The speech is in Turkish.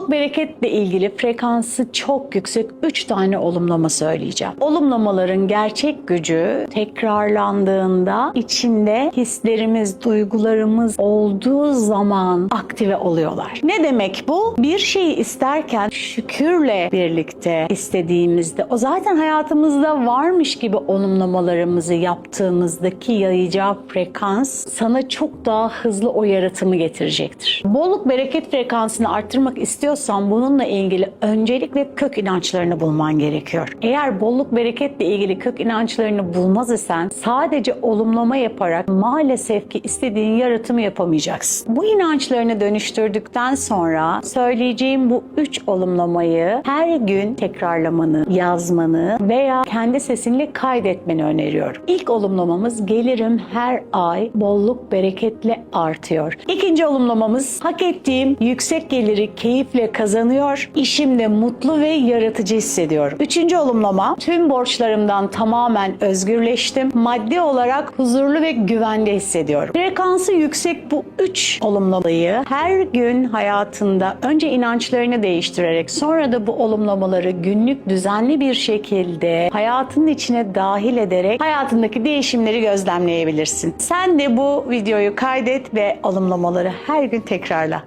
Bolluk bereketle ilgili frekansı çok yüksek 3 tane olumlama söyleyeceğim. Olumlamaların gerçek gücü tekrarlandığında içinde hislerimiz, duygularımız olduğu zaman aktive oluyorlar. Ne demek bu? Bir şeyi isterken şükürle birlikte istediğimizde o zaten hayatımızda varmış gibi olumlamalarımızı yaptığımızdaki yayacağı frekans sana çok daha hızlı o yaratımı getirecektir. Bolluk bereket frekansını arttırmak istiyorsan bununla ilgili öncelikle kök inançlarını bulman gerekiyor. Eğer bolluk bereketle ilgili kök inançlarını bulmaz isen sadece olumlama yaparak maalesef ki istediğin yaratımı yapamayacaksın. Bu inançlarını dönüştürdükten sonra söyleyeceğim bu üç olumlamayı her gün tekrarlamanı, yazmanı veya kendi sesinle kaydetmeni öneriyorum. İlk olumlamamız gelirim her ay bolluk bereketle artıyor. İkinci olumlamamız hak ettiğim yüksek geliri keyifle kazanıyor. İşimde mutlu ve yaratıcı hissediyorum. Üçüncü olumlama tüm borçlarımdan tamamen özgürleştim. Maddi olarak huzurlu ve güvende hissediyorum. Frekansı yüksek bu üç olumlamayı her gün hayatında önce inançlarını değiştirerek sonra da bu olumlamaları günlük düzenli bir şekilde hayatının içine dahil ederek hayatındaki değişimleri gözlemleyebilirsin. Sen de bu videoyu kaydet ve olumlamaları her gün tekrarla.